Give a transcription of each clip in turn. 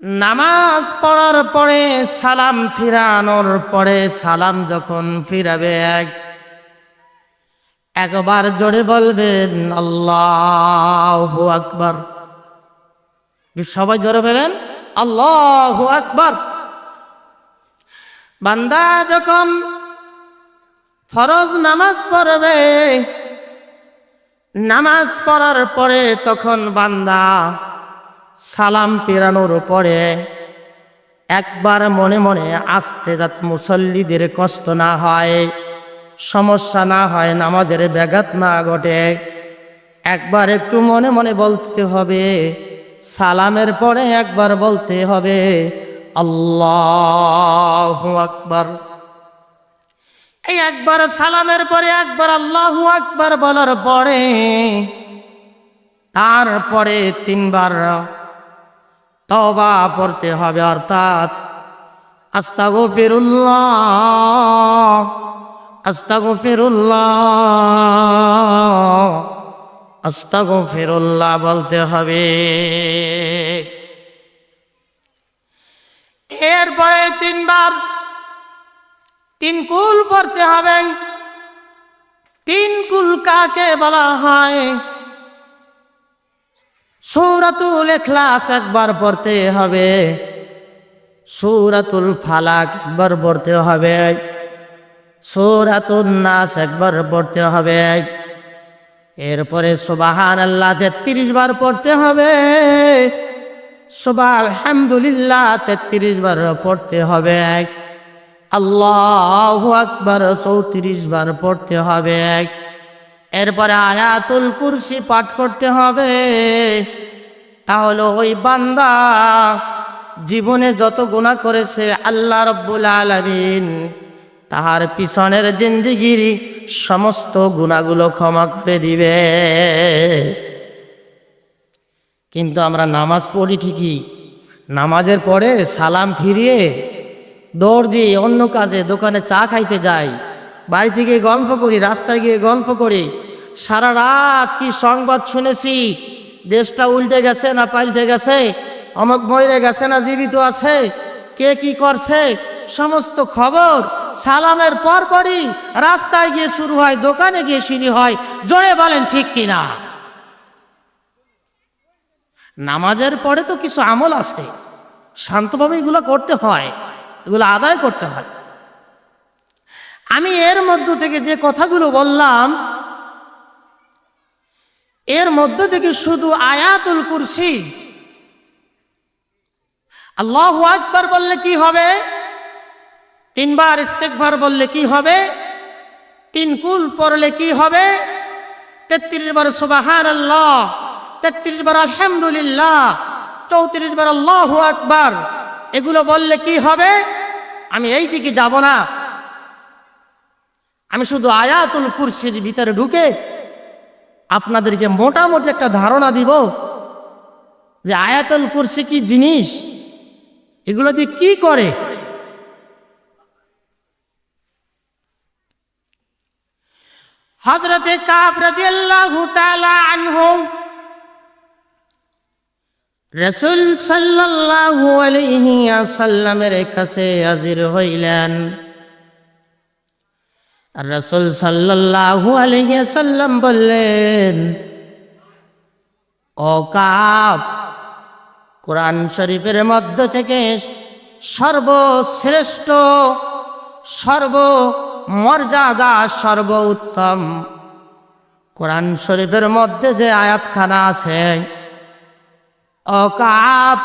নামাজ পড়ার পরে সালাম ফিরানোর পরে সালাম যখন ফিরাবে এক একবার জোরে বলবেন, আল্লাহ আকবার। সবাই জোরে বলেন, আল্লাহ আকবার। বান্দা যখন ফরজ নামাজ পড়বে, নামাজ পড়ার পরে তখন বান্দা সালাম পেরানোর পরে একবার মনে মনে আসতে যাতে মুসল্লিদের কষ্ট না হয়, সমস্যা না হয়, নামাজের ব্যাঘাত না ঘটে। একবার একটু মনে মনে বলতে হবে, সালামের পরে একবার বলতে হবে, আল্লাহ আকবার। এই একবার সালামের পরে একবার আল্লাহ আকবার বলার পরে, তারপরে তিনবার তবা পড়তে হবে, অর্থাৎ আস্তাগো ফিরুল্লাহ আস্তাগো ফিরুল্লাহ আস্তাগো ফিরুল্লাহ বলতে হবে। এরপরে তিনবার তিন কুল পড়তে হবে। তিন কুল কাকে বলা হয়? সৌরাতুল এখলাস একবার পড়তে হবে। সৌরাতুল ফালাক একবার পড়তে হবে। সৌরাতুল নাস একবার পড়তে হবে। এরপরে সুবাহান আল্লাহ তেত্রিশ বার পড়তে হবে। সুবাহ আলহামদুলিল্লাহ তেত্রিশ বার পড়তে হবে। আল্লাহ আকবার চৌত্রিশ বার পড়তে হবে। এরপরে আয়াতুল কুরসি পাঠ করতে হবে। তাহলে ওই বান্দা জীবনে যত গুণা করেছে আল্লাহ রব্বুল আলমিন, তাহার পিছনের জিন্দিগির সমস্ত গুণাগুলো ক্ষমা করে দিবে। কিন্তু আমরা নামাজ পড়ি ঠিকই, নামাজের পরে সালাম ফিরিয়ে দৌড় দিয়ে অন্য কাজে দোকানে চা খাইতে যাই। বাড়ি থেকে গল্প করি, রাস্তায় গিয়ে গল্প করি। সারা রাত কি সংবাদ শুনেছি? দেশটা উল্টে গেছে না পাল্টে গেছে? অমক ময়রে গেছে না জীবিত আছে? কে কি করছে? সমস্ত খবর সালামের পর পরই রাস্তায় গিয়ে শুরু হয়, দোকানে গিয়ে শুরু হয়। জোরে বলেন, ঠিক কিনা? নামাজের পরে তো কিছু আমল আছে। শান্তভাবে এগুলো করতে হয়, এগুলো আদায় করতে হয়। আমি এর মধ্য থেকে যে কথাগুলো বললাম, এর মধ্য থেকে শুধু আয়াতুল কুরসি। আল্লাহ আকবার বললে কি হবে? তিনবার ইস্তেকবার বললে কি হবে? তিন কুল পড়লে কি হবে? তেত্রিশ বার সুবাহান আল্লাহ তেত্রিশ বার আলহামদুলিল্লাহ, চৌত্রিশ বার আল্লাহ আকবার। এগুলো বললে কি হবে? আমি এই দিকে যাব না। আমি শুধু আয়াতুল কুরসির ভিতরে ঢুকে আপনাদেরকে মোটামুটি একটা ধারণা দিব যে আয়াতুল কুরসি কি জিনিস? এগুলো দিয়ে কি করে? হজরতে রসুল সাল্লাল্লাহু আলাইহি সাল্লামের কাছে হাজির হইলেন। রসুল সাল্লাল্লাহু আলাইহি সাল্লাম বললেন কাব কোরআন শরীফের মধ্য থেকে সর্বশ্রেষ্ঠ সর্ব মর্যাদা সর্ব উত্তম কোরআন শরীফের মধ্যে যে আয়াতখানা আছে, ও কাপ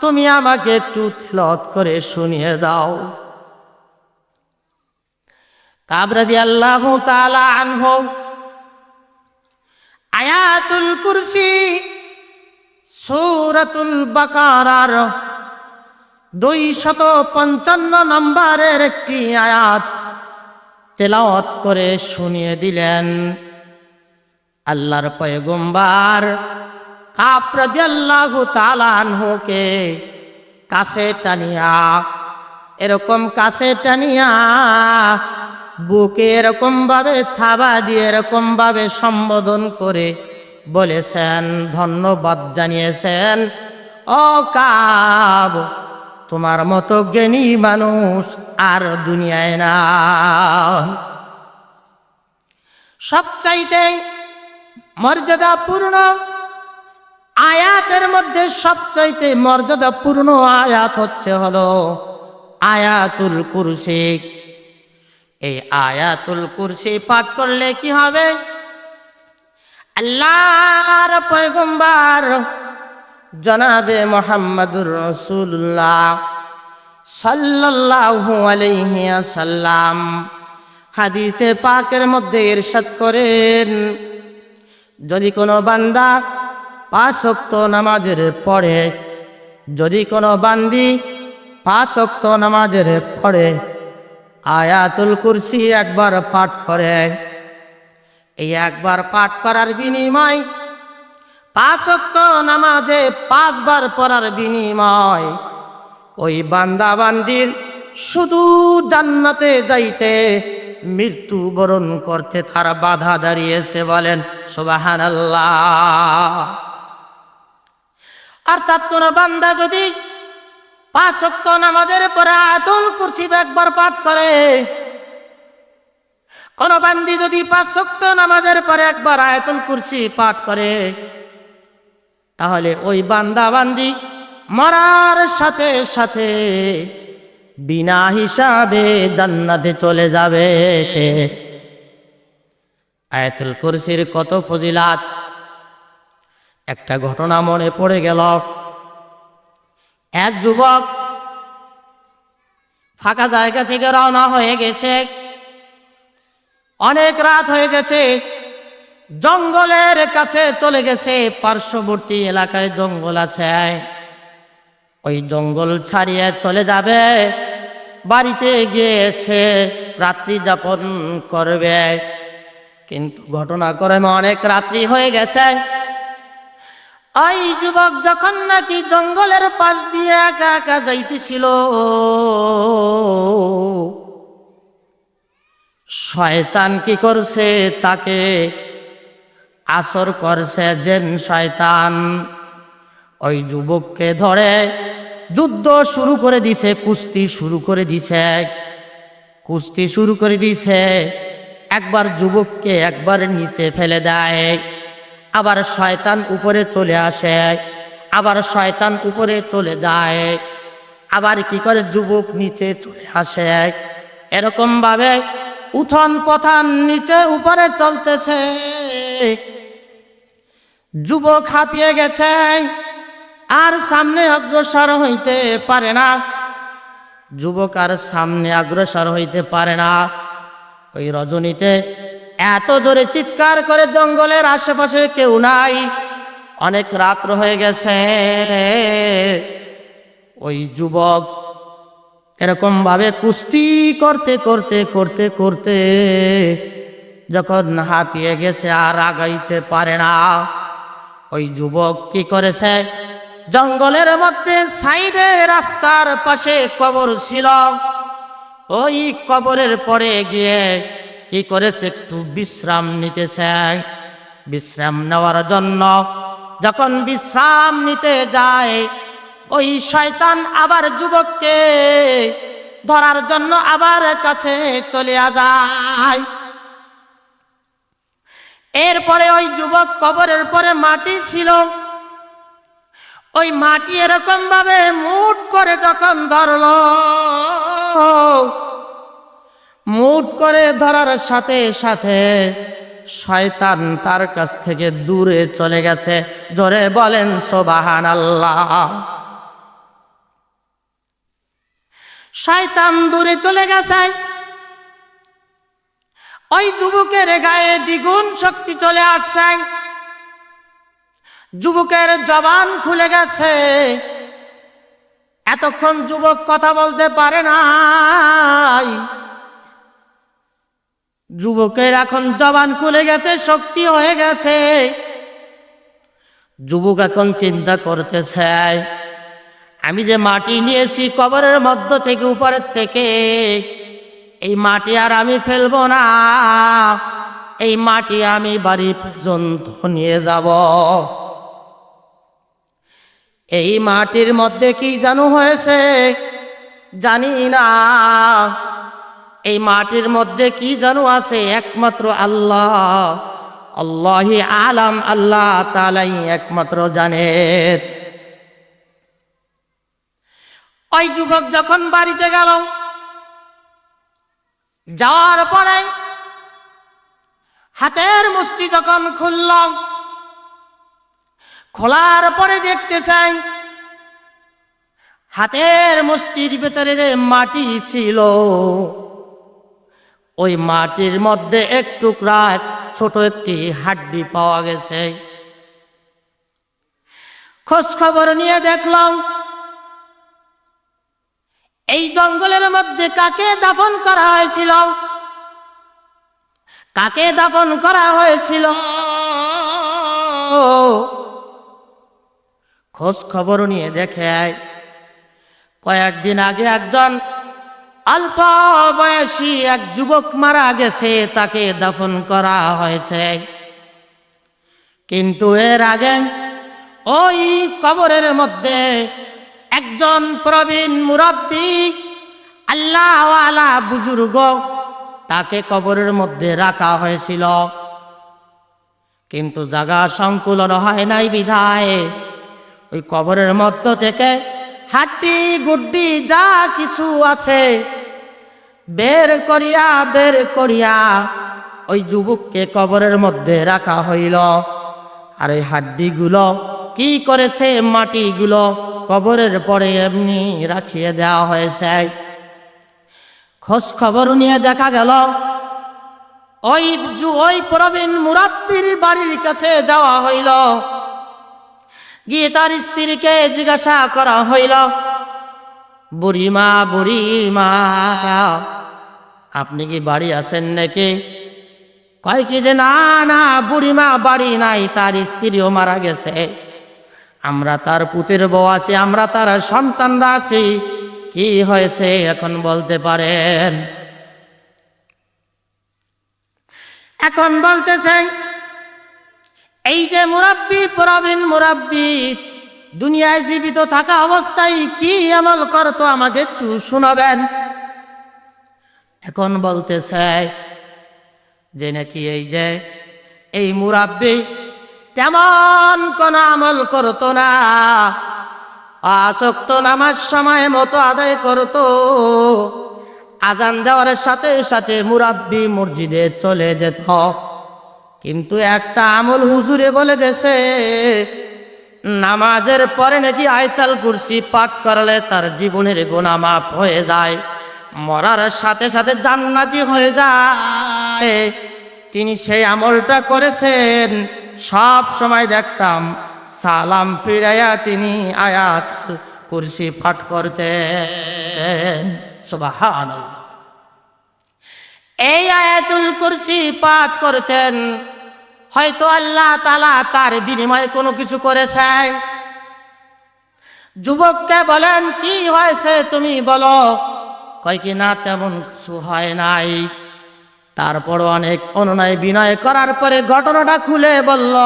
তুমি আমাকে একটু ফ্লত করে শুনিয়ে দাও। কাবরাদি আল্লাহ তালা আনহ। আয়াতুল কুরসি, সূরাতুল বাকারার দুই শত পঞ্চান্ন নম্বরের একটি আয়াত তেলাওয়াত করে শুনিয়ে দিলেন। আল্লাহর পয়গম্বার কাপরাদি আল্লাহ তালানহকে কাছে টানিয়া, এরকম কাছে টানিয়া বুকে এরকম ভাবে থাবা দিয়ে এরকম ভাবে সম্বোধন করে বলেছেন, ধন্যবাদ জানিয়েছেন, ও কাব, তোমার মতো জ্ঞানী মানুষ আর দুনিয়ায় না সবচাইতে মর্যাদাপূর্ণ আয়াতের মধ্যে সবচাইতে মর্যাদাপূর্ণ আয়াত হচ্ছে হলো আয়াতুল কুরসি। এই আয়াতুল কুরসি পাঠ করলে কি হবে? আল্লাহর পয়গম্বর জনাবে মোহাম্মদুর রসুল্লাহ সাল্লাল্লাহু আলাইহি সাল্লাম হাদিসে পাকের মধ্যে ইরশাদ করেন, যদি কোনো বান্দা পাঁচ ওয়াক্ত নামাজের পড়ে, যদি কোনো বান্দি পাঁচ ওয়াক্ত নামাজের পড়ে আয়াতুল কুরসি একবার পাঠ করে। এই একবার পাঠ করার বিনিময় পাঁচ নামাজে পাঁচবার পড়ার বিনিময়। ওই বান্দা বান্দির শুধু জান্নাতে যাইতে মৃত্যু বরণ করতে তারা বাধা দাঁড়িয়েছে বলেন সুবাহান অর্থাৎ কোন বান্দা যদি পাঁচ ওয়াক্ত নামাজের পরে আয়াতুল কুরসি একবার পাঠ করে। কোন বান্দি যদি পাঁচ ওয়াক্ত নামাজের পরে একবার আয়াতুল কুরসি পাঠ করে, তাহলে ওই বান্দা বান্দি মরার সাথে সাথে বিনা হিসাবে জান্নাতে চলে যাবে। আয়াতুল কুরসির কত ফজিলাত? একটা ঘটনা মনে পড়ে গেল। এক যুবক ফাঁকা জায়গা থেকে রওনা হয়ে গেছে। অনেক রাত হয়ে গেছে। জঙ্গলের কাছে চলে গেছে। পার্শ্ববর্তী এলাকায় জঙ্গল আছে। ওই জঙ্গল ছাড়িয়ে চলে যাবে। বাড়িতে গিয়েছে, রাত্রি যাপন করবে। কিন্তু ঘটনা করে অনেক রাত্রি হয়ে গেছে। ওই যুবক যখন নাকি জঙ্গলের পাশ দিয়ে একা একা যাইতেছিল, শয়তান কি করছে তাকে আসর করছে জেন শয়তান। ওই যুবককে ধরে যুদ্ধ শুরু করে দিছে, কুস্তি শুরু করে দিছে, কুস্তি শুরু করে দিছে। একবার যুবককে একবার নিচে ফেলে দেয়। আবার শয়তান উপরে চলে আসে, আবার শয়তান উপরে চলে যায়, আবার কি করে যুবক নিচে চলে আসে। এরকম ভাবে উথন পথান নিচে উপরে চলতেছে। যুবক হাঁপিয়ে গেছে, আর সামনে অগ্রসর হইতে পারে না। যুবক আর সামনে অগ্রসর হইতে পারে না। ওই রজনীতে এত জোরে চিৎকার করে জঙ্গলের আশেপাশে কেউ নাই। অনেক রাত্র হয়ে গেছে ওই যুবক এরকম ভাবে কুস্তি করতে করতে করতে করতে যখন হাঁপিয়ে গেছে আর আগাইতে পারে না, ওই যুবক কি করেছে? জঙ্গলের মধ্যে সাইডে রাস্তার পাশে কবর ছিল। ওই কবরের পরে গিয়ে কি করেছে? একটু বিশ্রাম নিতেছে। বিশ্রাম নেওয়ার জন্য যখন বিশ্রাম নিতে যায়, ওই শয়তান আবার যুবককে ধরার জন্য আবার কাছে চলে যায়। এরপরে ওই যুবক কবরের পরে মাটি ছিল। ওই মাটি এরকম ভাবে মুট করে যখন ধরলো মুট করে ধরার সাথে সাথে শয়তান তার কাছ থেকে দূরে চলে গেছে। জোরে বলেন সোবাহান আল্লাহ শয়তান দূরে চলে গেছে। ওই যুবকের গায়ে দ্বিগুণ শক্তি চলে আসছে। যুবকের জবান খুলে গেছে। এতক্ষণ যুবক কথা বলতে পারে নাই। যুবকের এখন জবান খুলে গেছে, শক্তি হয়ে গেছে। যুবক এখন চিন্তা করতেছে, আমি যে মাটি নিয়েছি কবরের মধ্য থেকে, উপরের থেকে, এই মাটি আর আমি ফেলব না। এই মাটি আমি বাড়ি পর্যন্ত নিয়ে যাব। এই মাটির মধ্যে কি জানো হয়েছে? জানি না। এই মাটির মধ্যে কি জানো আছে? একমাত্র আল্লাহ। আল্লাহি আলাম, আল্লাহ তালাই একমাত্র জানে। ওই যুবক যখন বাড়িতে গেল, যাওয়ার পরে হাতের মুষ্টি যখন খুলল, খোলার পরে দেখতে চাই হাতের মুষ্টির ভেতরে যে মাটি ছিল ওই মাটির মধ্যে এক টুকরা ছোট একটি হাড্ডি পাওয়া গেছে। খোঁজ খবর নিয়ে দেখলাম, এই জঙ্গলের মধ্যে কাকে দাফন করা হয়েছিল? কাকে দাফন করা হয়েছিল? খোঁজ খবর নিয়ে দেখে কয়েকদিন আগে একজন অল্প বয়সী এক যুবক মারা গেছে, তাকে দাফন করা হয়েছে। কিন্তু এর আগে ওই কবরের মধ্যে একজন প্রবীণ মুরব্বী, আল্লাহওয়ালা বুজুর্গ, তাকে কবরের মধ্যে রাখা হয়েছিল। কিন্তু জাগা সংকুলন হয় নাই বিধায়। ওই কবরের মধ্য থেকে হাড্ডি গুড্ডি যা কিছু আছে বের করিয়া বের করিয়া ওই যুবককে কবরের মধ্যে রাখা হইল। আর এই হাড্ডিগুলো কি করেছে, মাটিগুলো কবরের পরে এমনি রাখিয়ে দেওয়া হয়েছে। খোঁজ খবর নিয়ে দেখা গেল, ওই ওই প্রবীণ মুরাব্বির বাড়ির কাছে যাওয়া হইল। গিয়ে তার স্ত্রীকে জিজ্ঞাসা করা হইল বুড়িমা বুড়িমা, আপনি কি বাড়ি আছেন নাকি? কয় কি যে, না না, বুড়িমা বাড়ি নাই, তার স্ত্রীও মারা গেছে। আমরা তার পুতের বউ আছি, আমরা তার সন্তানরা আছি। কি হয়েছে এখন বলতে পারেন? এখন বলতেছেন এই যে মুরাব্বি, প্রবীণ মুরাব্বি দুনিয়ায় জীবিত থাকা অবস্থায় কি আমল করতো আমাকে একটু শোনাবেন। এখন বলতে চাই যে নাকি এই যে, এই মুরাব্বি তেমন কোন আমল করতো না। আসক্ত নামাজ সময় মতো আদায় করতো। আজান দেওয়ার সাথে সাথে মুরাব্বি মসজিদে চলে যেত। কিন্তু একটা আমল হুজুরে বলে দেছে নামাজের পরে নাকি আয়তাল কুরসি পাঠ করলে তার জীবনের গোনা মাফ হয়ে যায়, মরার সাথে সাথে জান্নাতি হয়ে যায়। তিনি সেই আমলটা করেছেন, সব সময় দেখতাম সালাম ফিরাইয়া তিনি আয়াত কুরসি পাঠ করতেন। সুবহানাল্লাহ। এই আয়াতুল কুরসি পাঠ করতেন হয়তো আল্লাহ তালা তার বিনিময়ে কোনো কিছু করেছে যুবককে বলেন, কি হয়েছে তুমি বলো? কয় কি, না, তেমন কিছু হয় নাই। তারপর অনেক অনুনয় বিনয় করার পরে ঘটনাটা খুলে বলল,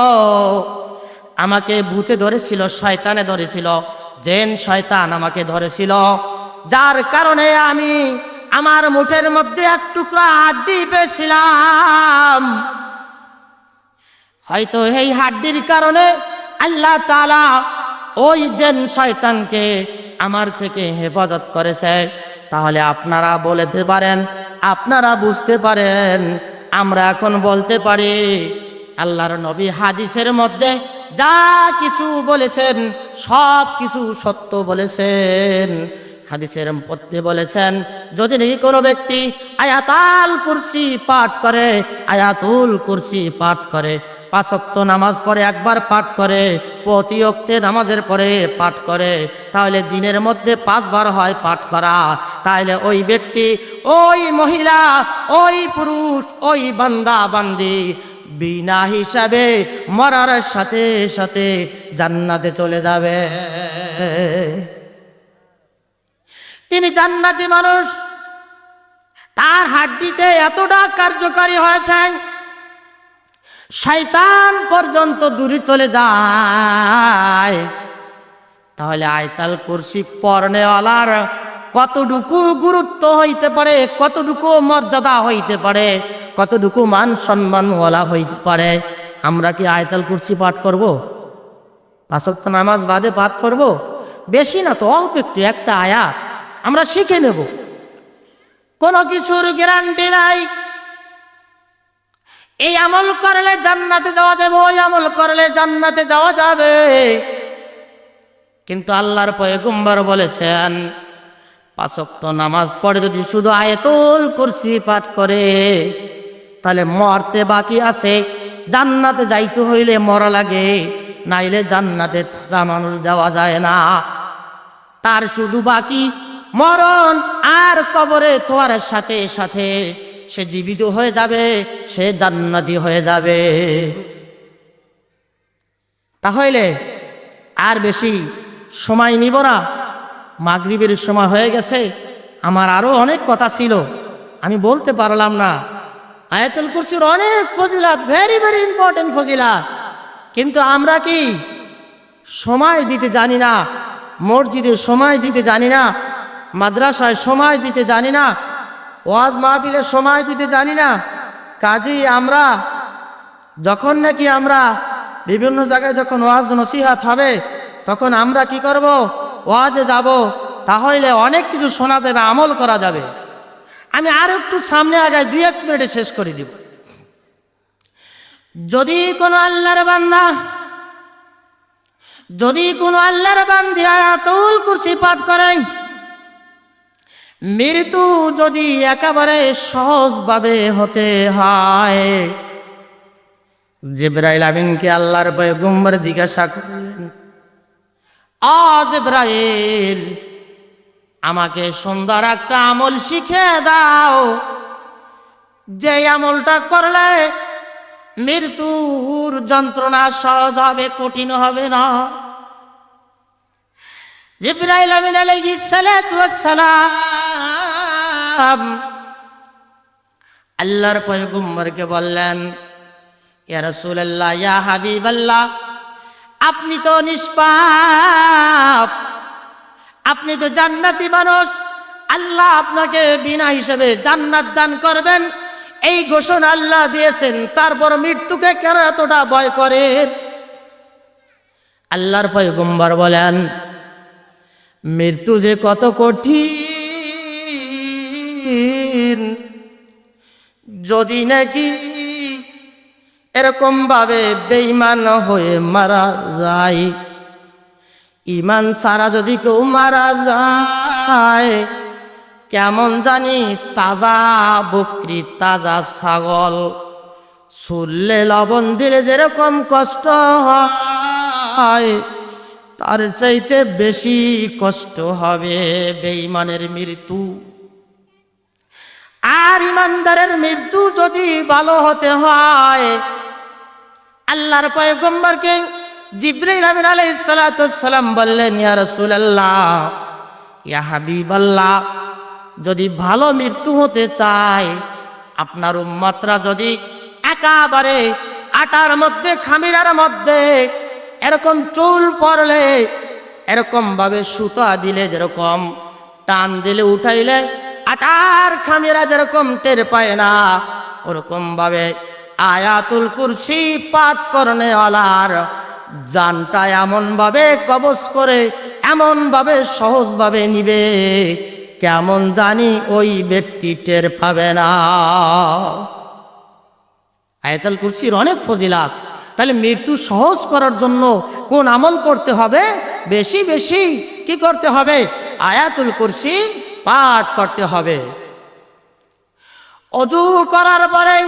আমাকে ভূতে ধরেছিল, শয়তানে ধরেছিল, জেন শয়তান আমাকে ধরেছিল। যার কারণে আমি আমার মুঠের মধ্যে এক টুকরা হাড্ডি পেয়েছিলাম। হয়তো এই হাড্ডির কারণে আল্লাহ তালা ওই জেন শয়তানকে আমার থেকে হেফাজত করেছে। তাহলে আপনারা বলতে পারেন, আপনারা বুঝতে পারেন, আমরা এখন বলতে পারি, আল্লাহর নবী হাদিসের মধ্যে যা কিছু বলেছেন, সব কিছু সত্য বলেছেন। হাদিসের মধ্যে বলেছেন, যদি নাকি কোনো ব্যক্তি আয়াতাল কুরসি পাঠ করে, আয়াতুল কুরসি পাঠ করে পাঁচক্ত নামাজ পড়ে একবার পাঠ করে প্রতি অক্তে নামাজের পরে পাঠ করে, তাহলে দিনের মধ্যে পাঁচবার হয় পাঠ করা। তাহলে ওই ব্যক্তি, ওই মহিলা, ওই পুরুষ, ওই বান্দা, বান্দি, বিনা হিসাবে মরার সাথে সাথে জান্নাতে চলে যাবে। তিনি জান্নাতি মানুষ। তার হাড্ডিতে এতটা কার্যকারী হয়েছেন শয়তান পর্যন্ত দূরে চলে যায়। তাহলে আয়তাল কুরসি পর্নেওয়ালার কতটুকু গুরুত্ব হইতে পারে, কতটুকু মর্যাদা হইতে পারে, কতটুকু মান সম্মানওয়ালা হইতে পারে, আমরা কি আয়তাল কুরসি পাঠ করব? পাঁচক্ত নামাজ বাদে পাঠ করব? বেশি না তো, অল্প একটু, একটা আয়াত, আমরা শিখে নেব। কোনো কিছুর গ্যারান্টি নাই। এই আমল করলে জান্নাতে যাওয়া যাবে, ওই আমল করলে জান্নাতে যাওয়া যাবে। কিন্তু আল্লাহর পয়গম্বর বলেছেন পাঁচক্ত নামাজ পড়ে যদি শুধু আয়তুল কুরসি পাঠ করে, তাহলে মরতে বাকি আছে। জান্নাতে যাইতে হইলে মরা লাগে, নাইলে জান্নাতে মানুষ দেওয়া যায় না। তার শুধু বাকি মরণ আর কবরে তোয়ার সাথে সাথে সে জীবিত হয়ে যাবে, সে জান্নাতি হয়ে যাবে। তাহলে আর বেশি সময় নিব না। মাগরিবের সময় হয়ে গেছে। আমার আরও অনেক কথা ছিল। আমি বলতে পারলাম না। আয়াতুল কুরসির অনেক ফজিলাত ভেরি ভেরি ইম্পর্টেন্ট ফজিলাত। কিন্তু আমরা কি সময় দিতে জানি না? মসজিদে সময় দিতে জানি না? মাদ্রাসায় সময় দিতে জানি না? ওয়াজ মাহফিলে সময় দিতে জানি না। কাজেই আমরা, যখন নাকি আমরা বিভিন্ন জায়গায় যখন ওয়াজ নসিহাত হবে, তখন আমরা কি করব? ওয়াজে যাব, তাহলে অনেক কিছু শোনা যাবে আমল করা যাবে। আমি আর একটু সামনে আগে দুই এক মিনিটে শেষ করে দিব। যদি কোনো আল্লাহর বান্দা, যদি কোনো আল্লাহর বান্দি আয়াতুল কুরসি পাঠ করেন মৃত্যু যদি একেবারে সহজভাবে হতে হয়। জিব্রাইল আমিনকে আল্লাহর পয়গম্বর জিজ্ঞাসা করলেন, আ জিব্রাইল, আমাকে সুন্দর একটা আমল শিখে দাও। যে আমলটা করলে মৃত্যুর যন্ত্রণা সহজ হবে, কঠিন হবে না। জিব্রাইল আমিন আলাইহিস সালাতু ওয়াস সালাম আল্লাহর পয়গম্বরকে বললেন, ইয়া আপনি তো নিষ্পাপ। আপনি তো জান্নাতি মানুষ। আল্লাহ আপনাকে বিনা হিসেবে জান্নাত দান করবেন। এই ঘোষণা আল্লাহ দিয়েছেন, তারপর মৃত্যুকে কেন এতটা ভয় করেন আল্লাহর পয়গম্বর বলেন, মৃত্যু যে কত কঠিন যদি নাকি এরকম ভাবে বেইমান হয়ে মারা যায় ইমান সারা যদি কেউ মারা যায়, কেমন জানি তাজা বকরি, তাজা ছাগল শুনলে লবণ দিলে যেরকম কষ্ট হয়, তার চাইতে বেশি কষ্ট হবে বেঈমানের মৃত্যু। আর ইমানদারের মৃত্যু যদি ভালো হতে হয়, আল্লাহর পয়গম্বরকে জিব্রাইল আমিন সালাম বললেন, ইয়া রাসূলুল্লাহ, ইয়া হাবিবাল্লাহ, যদি ভালো মৃত্যু হতে চায়, আপনার উম্মতরা যদি একাবারে আটার মধ্যে, খামিরার মধ্যে এরকম চুল পড়লে এরকম ভাবে সুতা দিলে যেরকম টান দিলে উঠাইলে আটার খামিরা যেরকম টের পায় না, ওরকম ভাবে আয়াতুল কুরসি পাঠ করনেওয়ালার জানটা এমন ভাবে কবজ করে, এমন ভাবে সহজ ভাবে নিবে, কেমন জানি ওই ব্যক্তি টের পাবে না। আয়াতুল কুরসির অনেক ফজিলাত। তাহলে মৃত্যু সহজ করার জন্য কোন আমল করতে হবে? বেশি বেশি কি করতে হবে? আয়াতুল কুরসি পাঠ করতে হবে। অজু করার পরে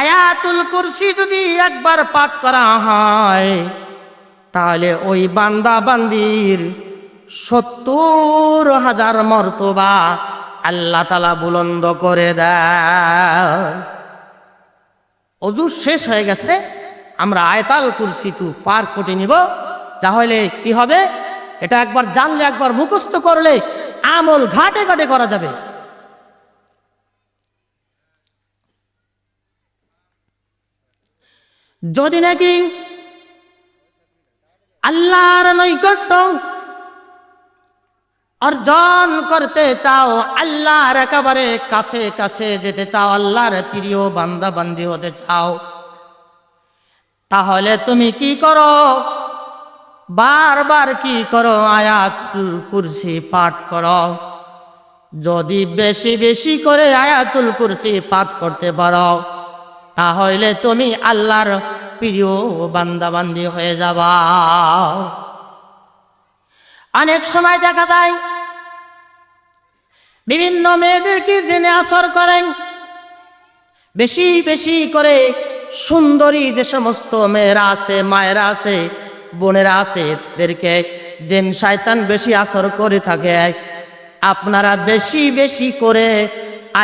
আয়াতুল কুরসি যদি একবার পাঠ করা হয়, তাহলে ওই বান্দা বান্দির সত্তর হাজার মর্তবা আল্লাহ তালা বুলন্দ করে দেয় অজু শেষ হয়ে গেছে, আমরা আয়তাল কুরসি তু পার করে নিব, তাহলে কি হবে? এটা একবার জানলে, একবার মুখস্থ করলে আমল ঘাটে ঘাটে করা যাবে। যদি নাকি আল্লাহর নৈকট্য অর্জন করতে চাও, আল্লাহর একেবারে কাছে কাছে যেতে চাও, আল্লাহর প্রিয় বান্দা বান্দি হতে চাও, তাহলে তুমি কি করো? বারবার কি করো? আয়াত কুরসি পাঠ করো। যদি বেশি বেশি করে আয়াতুল কুরসি পাঠ করতে পারো, তাহলে তুমি আল্লাহর প্রিয় বান্দাবান্দি হয়ে যাবা। অনেক সময় দেখা যায়, বিভিন্ন মেয়েদেরকে জেনে আসর করেন বেশি বেশি করে সুন্দরী যে সমস্ত মেয়েরা আছে, মায়েরা আছে বোনেরা আছে, এদেরকে জেন শয়তান বেশি আসর করে থাকে। আপনারা বেশি বেশি করে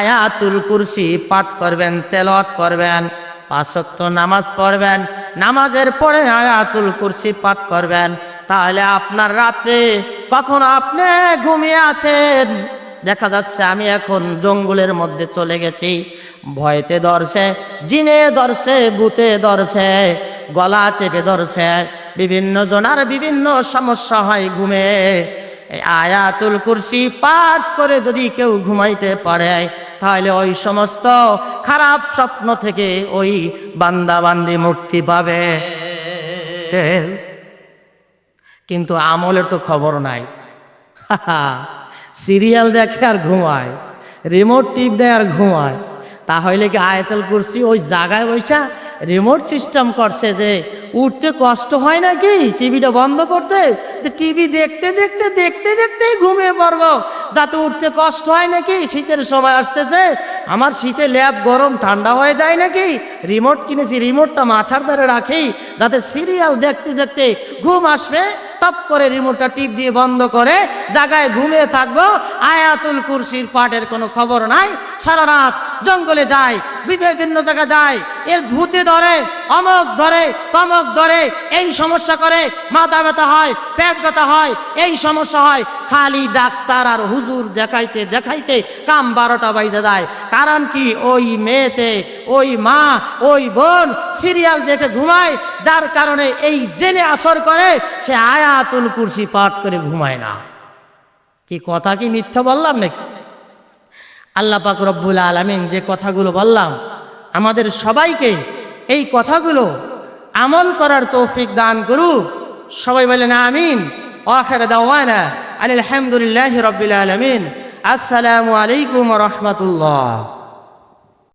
আয়াতুল কুরসি পাঠ করবেন তেলত করবেন পাঁচক্ত নামাজ পড়বেন, নামাজের পরে আয়াতুল কুরসি পাঠ করবেন। তাহলে আপনার রাতে কখন আপনি ঘুমিয়ে আছেন? দেখা যাচ্ছে আমি এখন জঙ্গলের মধ্যে চলে গেছি। ভয়তে ধরছে, জিনে ধরছে, ভূতে ধরছে, গলা চেপে ধরছে। বিভিন্ন জনার বিভিন্ন সমস্যা হয় ঘুমে। আয়াতুল কুরসি পাঠ করে যদি কেউ ঘুমাইতে পারে, তাহলে ওই সমস্ত খারাপ স্বপ্ন থেকে ওই বান্দা বান্দি মুক্তি পাবে। কিন্তু আমলের তো খবর নাই। সিরিয়াল দেখে আর ঘুমায়, রিমোট টিপ দেয় আর ঘুমায়। তাহলে কি আয়তল কুরসি ওই জায়গায় বৈশা রিমোট সিস্টেম করছে যে উঠতে কষ্ট হয় নাকি? টিভিটা বন্ধ করতে? টিভি দেখতে দেখতে দেখতে দেখতেই ঘুমিয়ে পড়ব। যাতে উঠতে কষ্ট হয় নাকি? শীতের সময় আসতেছে। আমার শীতে ল্যাব গরম, ঠান্ডা হয়ে যায় নাকি? রিমোট কিনেছি, রিমোটটা মাথার ধারে রাখি। যাতে সিরিয়াল দেখতে দেখতে ঘুম আসবে, টপ করে রিমোটটা টিপ দিয়ে বন্ধ করে জায়গায় ঘুমিয়ে থাকব। আয়াতুল কুরসির পাটের কোনো খবর নাই। সারা রাত জঙ্গলে যায় বিভিন্ন জায়গা যায়। এর ভূতে ধরে, অমক ধরে, তমক ধরে, এই সমস্যা করে মাথা ব্যথা হয়, পেট ব্যথা হয়, এই সমস্যা হয়। খালি ডাক্তার আর হুজুর দেখাইতে দেখাইতে কাম বারোটা বাইজে যায়। কারণ কি? ওই মেয়েতে, ওই মা, ওই বোন সিরিয়াল দেখে ঘুমায়, যার কারণে এই জেনে আসর করে, সে আয়াতুল কুরসি পাঠ করে ঘুমায় না। কি কথা কি মিথ্যা বললাম নাকি? আল্লাহ পাক রব্বুল আলমিন যে কথাগুলো বললাম, আমাদের সবাইকে এই কথাগুলো আমল করার তৌফিক দান করুক। সবাই বলে না আমিন। আখের দাওয়ানা আলহামদুলিল্লাহ রবিল আলমিন। আসসালামু আলাইকুম রহমতুল্লাহ।